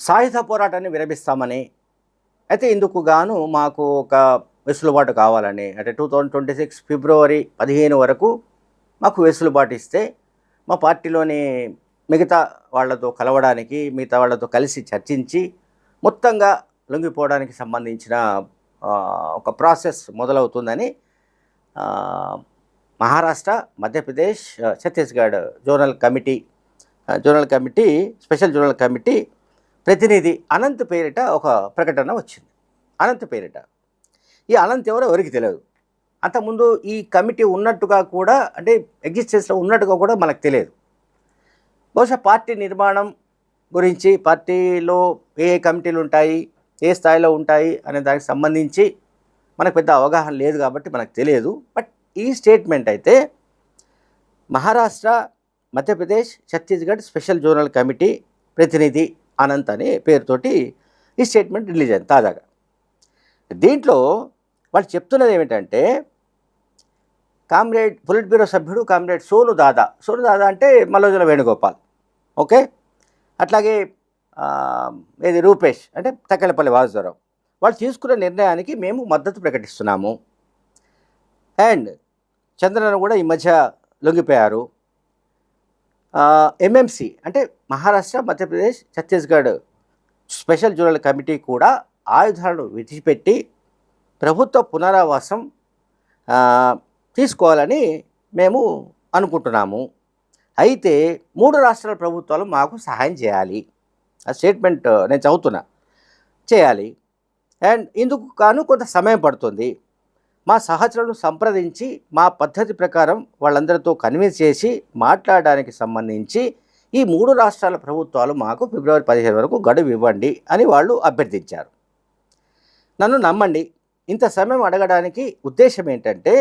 సాయుధ పోరాటాన్ని విరమిస్తామని. అయితే ఇందుకు గాను మాకు ఒక వెసులుబాటు కావాలని. అంటే two thousand twenty six February పదిహేను వరకు మాకు వెసులుబాటు ఇస్తే మా పార్టీలోని మిగతా వాళ్ళతో కలవడానికి మిగతా వాళ్ళతో కలిసి చర్చించి మొత్తంగా లొంగిపోవడానికి సంబంధించిన ఒక process మొదలవుతుందని Maharashtra Madhya Pradesh Chhattisgarh zonal committee zonal committee special zonal committee ప్రతినిధి అనంత్ పేరిట ఒక ప్రకటన వచ్చింది. అనంత్ పేరిట. ఈ అనంత్ ఎవరో ఎవరికి తెలియదు అంతకుముందు ఈ కమిటీ ఉన్నట్టుగా కూడా అంటే ఎగ్జిస్టెన్స్లో ఉన్నట్టుగా కూడా మనకు తెలియదు. బహుశా పార్టీ నిర్మాణం గురించి పార్టీలో ఏ ఏ కమిటీలు ఉంటాయి ఏ స్థాయిలో ఉంటాయి అనే దానికి సంబంధించి మనకు పెద్ద అవగాహన లేదు కాబట్టి మనకు తెలియదు. బట్ ఈ స్టేట్మెంట్ అయితే Maharashtra Madhya Pradesh Chhattisgarh special zonal committee ప్రతినిధి అనంత్ అనే పేరుతోటి ఈ స్టేట్మెంట్ రిలీజ్ అయింది తాజాగా. దీంట్లో వాళ్ళు చెప్తున్నది ఏమిటంటే కామ్రేడ్ పొలిట్ బ్యూరో సభ్యుడు కామ్రేడ్ సోను దాదా. సోను దాదా అంటే మల్లోజుల వేణుగోపాల్. ఓకే? అట్లాగే ఏది రూపేష్ అంటే తక్కలపల్లి వాసుదేవరావు. వాళ్ళు తీసుకున్న నిర్ణయానికి మేము మద్దతు ప్రకటిస్తున్నాము. అండ్ చంద్రన్ కూడా ఈ మధ్య లొంగిపోయారు. ఎంఎంసి అంటే Maharashtra Madhya Pradesh Chhattisgarh special zonal committee కూడా ఆయుధాలను విడిచిపెట్టి ప్రభుత్వ పునరావాసం తీసుకోవాలని మేము అనుకుంటున్నాము. అయితే మూడు రాష్ట్రాల ప్రభుత్వాలు మాకు సహాయం చేయాలి. ఆ స్టేట్మెంట్ నేను చదువుతున్నా. చేయాలి. అండ్ ఇందుకు కాను కొంత సమయం పడుతుంది. మా సహచరులను సంప్రదించి మా పద్ధతి ప్రకారం వాళ్ళందరితో కన్విన్స్ చేసి మాట్లాడడానికి సంబంధించి ఈ మూడు రాష్ట్రాల ప్రభుత్వాలు మాకు ఫిబ్రవరి పదిహేను వరకు గడువు ఇవ్వండి అని వాళ్ళు అభ్యర్థించారు. నన్ను నమ్మండి ఇంత సమయం అడగడానికి ఉద్దేశం ఏంటంటే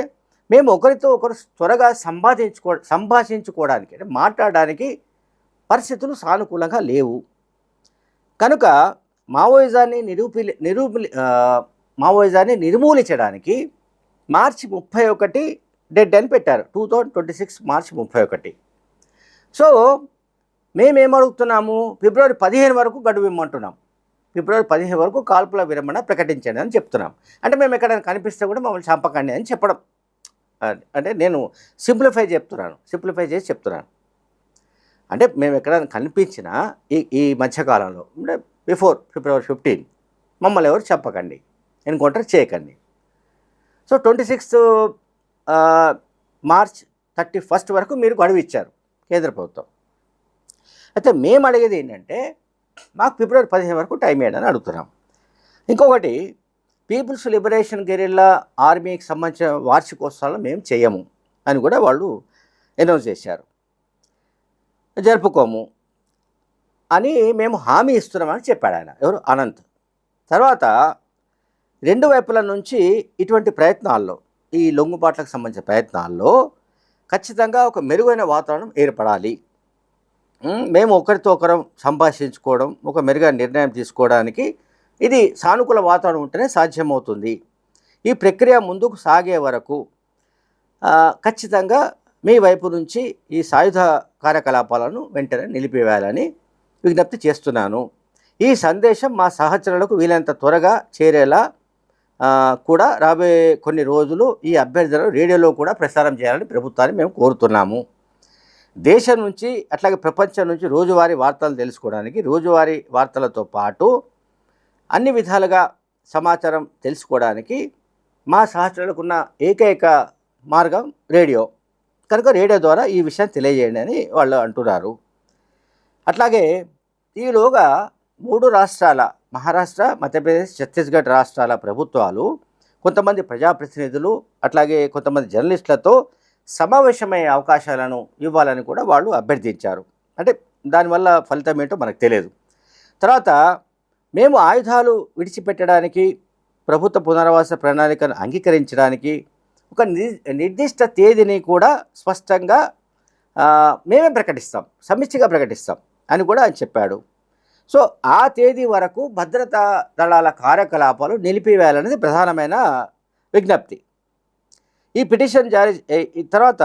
మేము ఒకరితో ఒకరు త్వరగా సంపాదించుకో సంభాషించుకోవడానికి అంటే మాట్లాడడానికి పరిస్థితులు సానుకూలంగా లేవు. కనుక మావోయిజాన్ని నిరూపి నిరూపి మావోయిజాన్ని నిర్మూలించడానికి మార్చి ముప్పై ఒకటి డెడ్ అని పెట్టారు two thousand twenty six March ముప్పై ఒకటి. సో మేమేం అడుగుతున్నాము ఫిబ్రవరి పదిహేను వరకు గడువు ఇమ్మంటున్నాం. ఫిబ్రవరి పదిహేను వరకు కాల్పుల విరమణ ప్రకటించండి అని చెప్తున్నాం. అంటే మేము ఎక్కడైనా కనిపిస్తే కూడా మమ్మల్ని చంపకండి అని చెప్పడం. అంటే నేను సింప్లిఫై చెప్తున్నాను. సింప్లిఫై చేసి చెప్తున్నాను. అంటే మేము ఎక్కడైనా కనిపించినా ఈ ఈ మధ్యకాలంలో అంటే బిఫోర్ ఫిబ్రవరి ఫిఫ్టీన్ మమ్మల్ని ఎవరు చెప్పకండి ఎన్కౌంటర్ చేయకండి. So twenty sixth March thirty first వరకు మీరు గడువు ఇచ్చారు కేంద్ర ప్రభుత్వం. అయితే మేము అడిగేది ఏంటంటే మాకు ఫిబ్రవరి పదిహేను వరకు టైం ఇవ్వండి అని అడుగుతున్నాం. ఇంకొకటి పీపుల్స్ లిబరేషన్ గెరిల్లా ఆర్మీకి సంబంధించిన వార్షికోత్సవాలు మేము చేయము అని కూడా వాళ్ళు అనౌన్స్ చేశారు. జరుపుకోము అని మేము హామీ ఇస్తున్నామని చెప్పాడు ఆయన ఎవరు? అనంత్. తర్వాత రెండు వైపుల నుంచి ఇటువంటి ప్రయత్నాల్లో ఈ లొంగుబాట్లకు సంబంధించిన ప్రయత్నాల్లో ఖచ్చితంగా ఒక మెరుగైన వాతావరణం ఏర్పడాలి. మేము ఒకరితో ఒకరం సంభాషించుకోవడం ఒక మెరుగైన నిర్ణయం తీసుకోవడానికి ఇది సానుకూల వాతావరణం ఉంటేనే సాధ్యమవుతుంది. ఈ ప్రక్రియ ముందుకు సాగే వరకు ఖచ్చితంగా మీ వైపు నుంచి ఈ సాయుధ కార్యకలాపాలను వెంటనే నిలిపివేయాలని విజ్ఞప్తి చేస్తున్నాను. ఈ సందేశం మా సహచరులకు వీలైనంత త్వరగా చేరేలా కూడా రాబోయే కొన్ని రోజులు ఈ అభ్యర్థులను రేడియోలో కూడా ప్రసారం చేయాలని ప్రభుత్వాన్ని మేము కోరుతున్నాము. దేశం నుంచి అట్లాగే ప్రపంచం నుంచి రోజువారీ వార్తలు తెలుసుకోవడానికి రోజువారీ వార్తలతో పాటు అన్ని విధాలుగా సమాచారం తెలుసుకోవడానికి మా సహచరులకున్న ఏకైక మార్గం రేడియో. కనుక రేడియో ద్వారా ఈ విషయం తెలియజేయండి అని వాళ్ళు అంటున్నారు. అట్లాగే ఈలోగా మూడు రాష్ట్రాల మహారాష్ట్ర మధ్యప్రదేశ్ ఛత్తీస్గఢ్ రాష్ట్రాల ప్రభుత్వాలు కొంతమంది ప్రజాప్రతినిధులు అట్లాగే కొంతమంది జర్నలిస్టులతో సమావేశమయ్యే అవకాశాలను ఇవ్వాలని కూడా వాళ్ళు అభ్యర్థించారు. అంటే దానివల్ల ఫలితం ఏంటో మనకు తెలియదు. తర్వాత మేము ఆయుధాలు విడిచిపెట్టడానికి ప్రభుత్వ పునరావాస ప్రణాళికను అంగీకరించడానికి ఒక ని- నిర్దిష్ట తేదీని కూడా స్పష్టంగా మేమే ప్రకటిస్తాం. సమిష్టిగా ప్రకటిస్తాం అని కూడా ఆయన చెప్పాడు. సో ఆ తేదీ వరకు భద్రతా దళాల కార్యకలాపాలు నిలిపివేయాలనేది ప్రధానమైన విజ్ఞప్తి. ఈ పిటిషన్ జారీ తర్వాత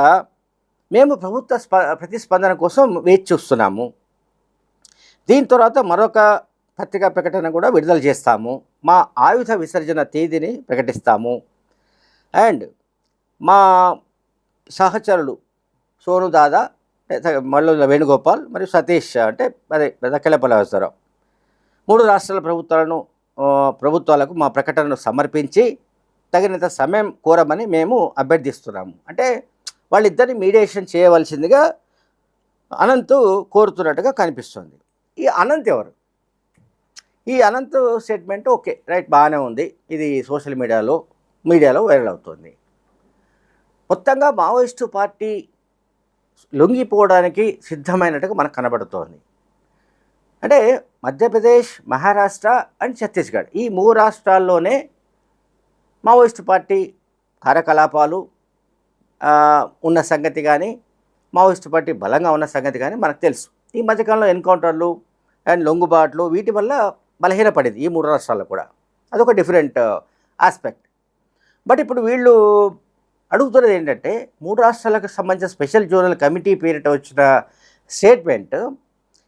మేము ప్రభుత్వ స్ప ప్రతిస్పందన కోసం వేచి చూస్తున్నాము. దీని తర్వాత మరొక పత్రికా ప్రకటన కూడా విడుదల చేస్తాము. మా ఆయుధ విసర్జన తేదీని ప్రకటిస్తాము. అండ్ మా సహచరులు సోను దాదా మల్లు వేణుగోపాల్ మరియు సతీష్ అంటే అదే దక్కలపల్లి వేస్తారు మూడు రాష్ట్రాల ప్రభుత్వాలను ప్రభుత్వాలకు మా ప్రకటనను సమర్పించి తగినంత సమయం కోరమని మేము అభ్యర్థిస్తున్నాము. అంటే వాళ్ళిద్దరిని మీడియేషన్ చేయవలసిందిగా అనంత్ కోరుతున్నట్టుగా కనిపిస్తుంది. ఈ అనంత్ ఎవరు? ఈ అనంత్ స్టేట్మెంట్ ఓకే రైట్ బాగానే ఉంది. ఇది సోషల్ మీడియాలో మీడియాలో వైరల్ అవుతుంది. మొత్తంగా మావోయిస్టు పార్టీ లొంగిపోవడానికి సిద్ధమైనట్టుగా మనకు కనబడుతోంది. అంటే మధ్యప్రదేశ్ మహారాష్ట్ర అండ్ ఛత్తీస్గఢ్ ఈ మూడు రాష్ట్రాల్లోనే మావోయిస్టు పార్టీ కార్యకలాపాలు ఉన్న సంగతి కానీ మావోయిస్టు పార్టీ బలంగా ఉన్న సంగతి కానీ మనకు తెలుసు. ఈ మధ్యకాలంలో ఎన్కౌంటర్లు అండ్ లొంగుబాట్లు వీటి వల్ల బలహీనపడింది ఈ మూడు రాష్ట్రాల్లో కూడా. అదొక డిఫరెంట్ ఆస్పెక్ట్. బట్ ఇప్పుడు వీళ్ళు అడుగుతున్నది ఏంటంటే మూడు రాష్ట్రాలకు సంబంధించిన స్పెషల్ జోనల్ కమిటీ పేరిట వచ్చిన స్టేట్మెంట్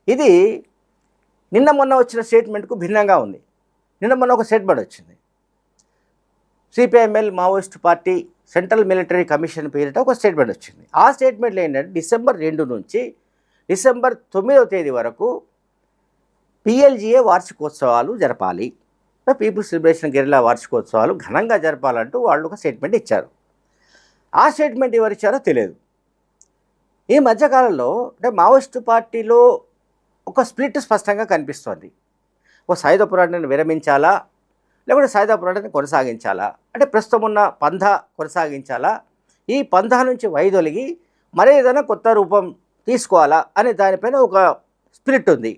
ఇది నిన్న మొన్న వచ్చిన స్టేట్మెంట్కు భిన్నంగా ఉంది. నిన్న మొన్న ఒక స్టేట్మెంట్ వచ్చింది. CPIML Maoist party central military commission పేరిట ఒక స్టేట్మెంట్ వచ్చింది. ఆ స్టేట్మెంట్లో ఏంటంటే డిసెంబర్ రెండు నుంచి డిసెంబర్ తొమ్మిదవ తేదీ వరకు పిఎల్జిఏ వార్షికోత్సవాలు జరపాలి. పీపుల్స్ లిబరేషన్ గెరిలా వార్షికోత్సవాలు ఘనంగా జరపాలంటూ వాళ్ళు ఒక స్టేట్మెంట్ ఇచ్చారు. ఆ స్టేట్మెంట్ ఎవరు ఇచ్చారో తెలియదు. ఈ మధ్యకాలంలో అంటే మావోయిస్టు పార్టీలో ఒక స్ప్లిట్ స్పష్టంగా కనిపిస్తోంది. ఒక సాయుధ పోరాటాన్ని విరమించాలా? లేకుంటే సాయుధ పోరాటాన్ని కొనసాగించాలా? అంటే ప్రస్తుతం ఉన్న పంధ కొనసాగించాలా? ఈ పంధ నుంచి వైదొలిగి మరే ఏదైనా కొత్త రూపం తీసుకోవాలా? అనే దానిపైన ఒక స్పిరిట్ ఉంది.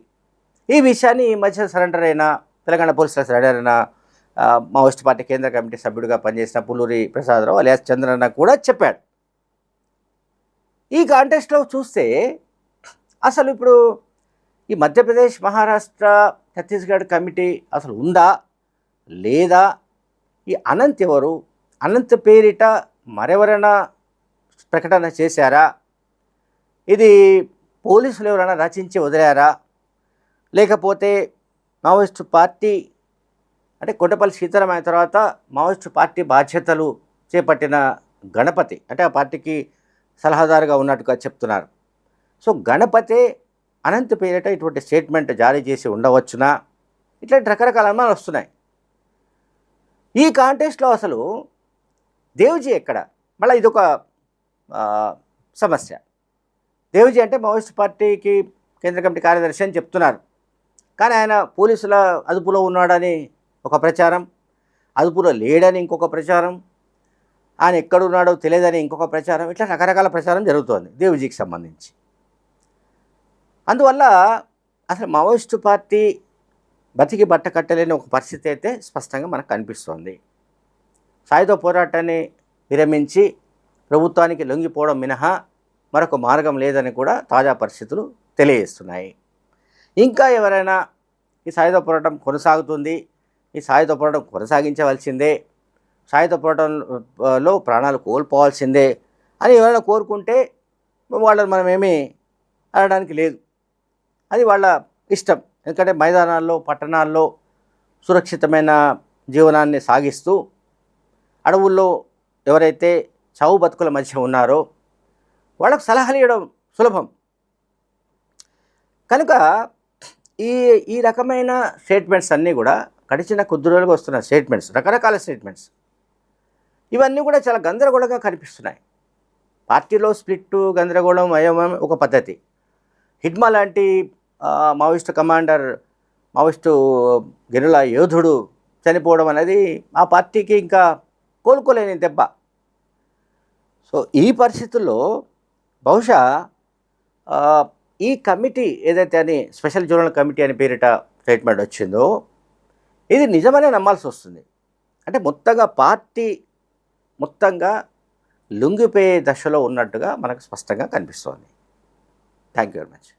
ఈ విషయాన్ని ఈ మధ్య సరెండర్ అయిన తెలంగాణ పోలీసుల సరెండర్ అయిన మావోయిస్ట్ పార్టీ కేంద్ర కమిటీ సభ్యుడిగా పనిచేసిన పుల్లూరి ప్రసాదరావు అలియాస్ చంద్రన్న కూడా చెప్పాడు. ఈ కాంటెస్ట్లో చూస్తే అసలు ఇప్పుడు ఈ మధ్యప్రదేశ్ మహారాష్ట్ర ఛత్తీస్గఢ్ కమిటీ అసలు ఉందా? లేదా ఈ అనంత్ ఎవరు? అనంత్ పేరిట మరెవరైనా ప్రకటన చేశారా? ఇది పోలీసులు ఎవరైనా రచించి వదిలారా? లేకపోతే మావోయిస్టు పార్టీ అంటే కొండపల్లి సీతారాం అయిన తర్వాత మావోయిస్టు పార్టీ బాధ్యతలు చేపట్టిన గణపతి అంటే ఆ పార్టీకి సలహాదారుగా ఉన్నట్టుగా చెప్తున్నారు. సో గణపతే అనంత్ పేరిట ఇటువంటి స్టేట్మెంట్ జారీ చేసి ఉండవచ్చునా? ఇట్లాంటి రకరకాల అనుమానాలు వస్తున్నాయి. ఈ కాంటెస్ట్లో అసలు దేవ్జీ ఎక్కడ? మళ్ళీ ఇదొక ఒక సమస్య. దేవ్జీ అంటే మావోయిస్ట్ పార్టీకి కేంద్ర కమిటీ కార్యదర్శి అని చెప్తున్నారు. కానీ ఆయన పోలీసుల అదుపులో ఉన్నాడని ఒక ప్రచారం అదుపులో లేడని ఇంకొక ప్రచారం ఆయన ఎక్కడున్నాడో తెలియదని ఇంకొక ప్రచారం ఇట్లా రకరకాల ప్రచారం జరుగుతోంది దేవ్జీకి సంబంధించి. అందువల్ల అసలు మావోయిస్టు పార్టీ బతికి బట్ట కట్టలేని ఒక పరిస్థితి అయితే స్పష్టంగా మనకు కనిపిస్తోంది. సాయుధ పోరాటాన్ని విరమించి ప్రభుత్వానికి లొంగిపోవడం మినహా మరొక మార్గం లేదని కూడా తాజా పరిస్థితులు తెలియజేస్తున్నాయి. ఇంకా ఎవరైనా ఈ సాయుధ పోరాటం కొనసాగుతుంది ఈ సాయుధ పోరాటం కొనసాగించవలసిందే సాయుధ పోరాటంలో ప్రాణాలు కోల్పోవాల్సిందే అని ఎవరైనా కోరుకుంటే వాళ్ళని మనం ఏమీ అనడానికి లేదు. అది వాళ్ళ ఇష్టం. ఎందుకంటే మైదానాల్లో పట్టణాల్లో సురక్షితమైన జీవనాన్ని సాగిస్తూ అడవుల్లో ఎవరైతే చావు బతుకుల మధ్య ఉన్నారో వాళ్ళకు సలహాలు ఇవ్వడం సులభం. కనుక ఈ ఈ రకమైన స్టేట్మెంట్స్ అన్నీ కూడా గడిచిన కొద్ది రోజులుగా వస్తున్న స్టేట్మెంట్స్ రకరకాల స్టేట్మెంట్స్. ఇవన్నీ కూడా చాలా గందరగోళంగా కనిపిస్తున్నాయి. పార్టీలో స్ప్లిట్టు గందరగోళం అయోమయం ఒక పద్ధతి. హిడ్మా లాంటి మావోయిస్టు కమాండర్ మావోయిస్టు గెరుల యోధుడు చనిపోవడం అనేది ఆ పార్టీకి ఇంకా కోలుకోలేని దెబ్బ. సో ఈ పరిస్థితుల్లో బహుశా ఈ కమిటీ ఏదైతే అని స్పెషల్ జోనల్ కమిటీ అని పేరిట స్టేట్మెంట్ వచ్చిందో ఇది నిజమనే నమ్మాల్సి వస్తుంది. అంటే మొత్తంగా పార్టీ మొత్తంగా లొంగిపోయే దశలో ఉన్నట్టుగా మనకు స్పష్టంగా కనిపిస్తోంది. Thank you very much.